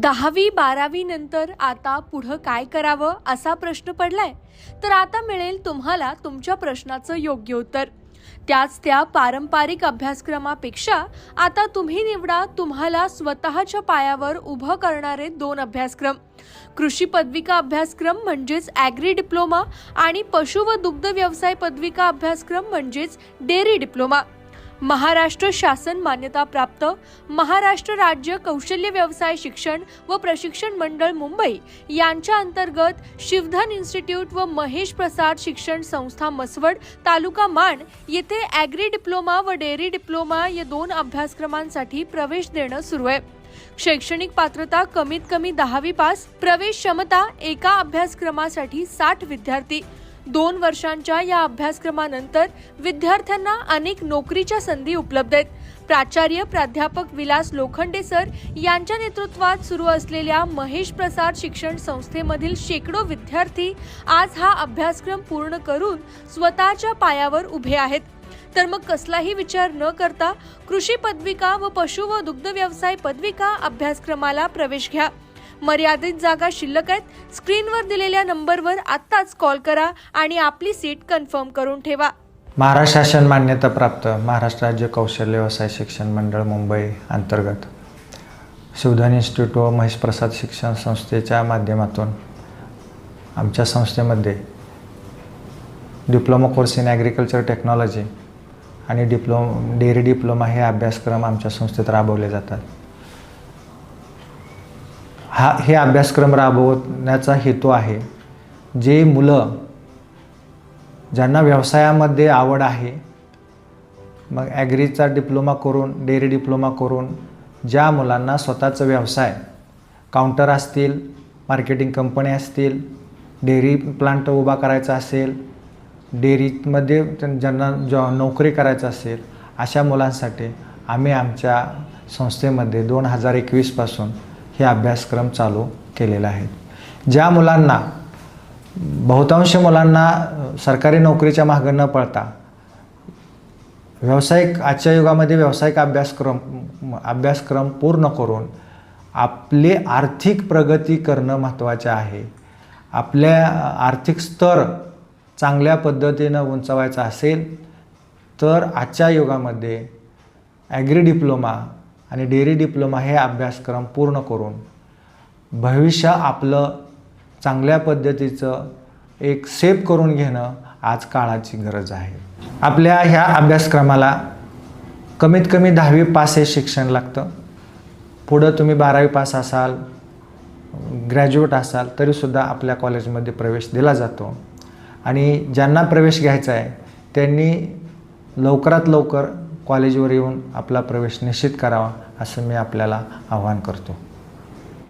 दहावी बारावी नंतर आता पुढं काय करावं असा प्रश्न पडलाय? तर आता मिळेल तुम्हाला तुमच्या प्रश्नाचं योग्य उत्तर. त्याच त्या पारंपरिक अभ्यासक्रमापेक्षा आता तुम्ही निवडा तुम्हाला स्वतःच्या पायावर उभं करणारे दोन अभ्यासक्रम. कृषी पदविका अभ्यासक्रम म्हणजेच ॲग्री डिप्लोमा आणि पशु व दुग्ध व्यवसाय पदविका अभ्यासक्रम म्हणजेच डेअरी डिप्लोमा. महाराष्ट्र शासन मान्यताप्राप्त महाराष्ट्र राज्य कौशल्य व्यवसाय शिक्षण व प्रशिक्षण मंडळ मुंबई यांच्या अंतर्गत शिवधन इन्स्टिट्यूट व महेश प्रसाद शिक्षण संस्था मसवड तालुका माण येथे ॲग्री डिप्लोमा व डेअरी डिप्लोमा या दोन अभ्यासक्रमांसाठी प्रवेश देणं सुरू आहे. शैक्षणिक पात्रता कमीत कमी दहावी पास प्रवेश क्षमता एका अभ्यासक्रमासाठी साठ विद्यार्थी. दोन वर्षांच्या या अभ्यासक्रमानंतर विद्यार्थ्यांना अनेक नोकरीच्या संधी उपलब्ध आहेत. प्राचार्य प्राध्यापक विलास लोखंडे सर यांच्या नेतृत्वात सुरू असलेल्या महेश प्रसाद शिक्षण संस्थेमधील शेकडो विद्यार्थी आज हा अभ्यासक्रम पूर्ण करून स्वतःच्या पायावर उभे आहेत. तर मग कसलाही विचार न करता कृषी पदविका व पशु व दुग्ध व्यवसाय पदविका अभ्यासक्रमाला प्रवेश घ्या. मर्यादित जागा शिल्लक आहेत. स्क्रीनवर दिलेल्या नंबरवर आत्ताच कॉल करा आणि आपली सीट कन्फर्म करून ठेवा. महाराष्ट्र शासन मान्यताप्राप्त महाराष्ट्र राज्य कौशल्य व्यवसाय शिक्षण मंडळ मुंबई अंतर्गत. शिवधन इन्स्टिट्यूट व महेश प्रसाद शिक्षण संस्थेच्या माध्यमातून आमच्या संस्थेमध्ये diploma course in agriculture technology आणि डिप्लोम डेअरी डिप्लोमा हे अभ्यासक्रम आमच्या संस्थेत राबवले जातात. हा हे अभ्यासक्रम राबवण्याचा हेतू आहे. जे मुलं ज्यांना व्यवसायामध्ये आवड आहे मग ॲग्रीचा डिप्लोमा करून डेअरी डिप्लोमा करून ज्या मुलांना स्वतःचा व्यवसाय काउंटर असतील मार्केटिंग कंपनी असतील डेअरी प्लांट उभा करायचा असेल डेअरीमध्ये ज्यांना जॉ नोकरी करायचं असेल अशा मुलांसाठी आम्ही आमच्या संस्थेमध्ये दोन हजार एकवीसपासून हे अभ्यासक्रम चालू केलेले आहेत. ज्या मुलांना बहुतांश मुलांना सरकारी नोकरीच्या मागं न पळता व्यावसायिक आजच्या युगामध्ये व्यावसायिक अभ्यासक्रम अभ्यासक्रम पूर्ण करून आपली आर्थिक प्रगती करणं महत्त्वाचे आहे. आपल्या आर्थिक स्तर चांगल्या पद्धतीनं उंचवायचा असेल तर आजच्या युगामध्ये ॲग्री डिप्लोमा आणि डेअरी डिप्लोमा हे अभ्यासक्रम पूर्ण करून भविष्य आपलं चांगल्या पद्धतीचं एक सेफ करून घेणं आज काळाची गरज आहे. आपल्या ह्या अभ्यासक्रमाला कमीत कमी दहावी पास हे शिक्षण लागतं. पुढं तुम्ही बारावी पास असाल ग्रॅज्युएट असाल तरीसुद्धा आपल्या कॉलेजमध्ये प्रवेश दिला जातो. आणि ज्यांना प्रवेश घ्यायचा आहे त्यांनी लवकरात लवकर कॉलेजवर येऊन आपला प्रवेश निश्चित करावा असं मी आपल्याला आवाहन करतो.